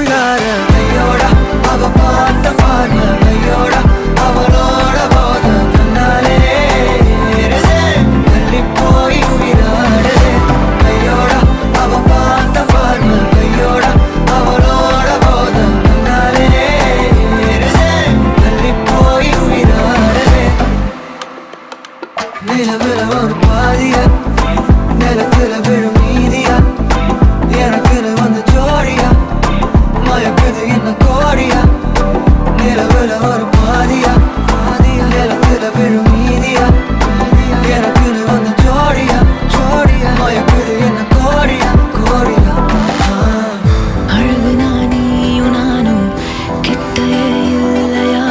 புள்ளார கையோட அவ பார்த்த பாரு கையோட அவளோட போத தன்னாலே தள்ளி போய் உயிராடு கையோட அவ பார்த்த பாரு கையோட அவளோட போத தன்னாலே தள்ளி போய் உயிராடு நிலவில் ஒரு பாதியை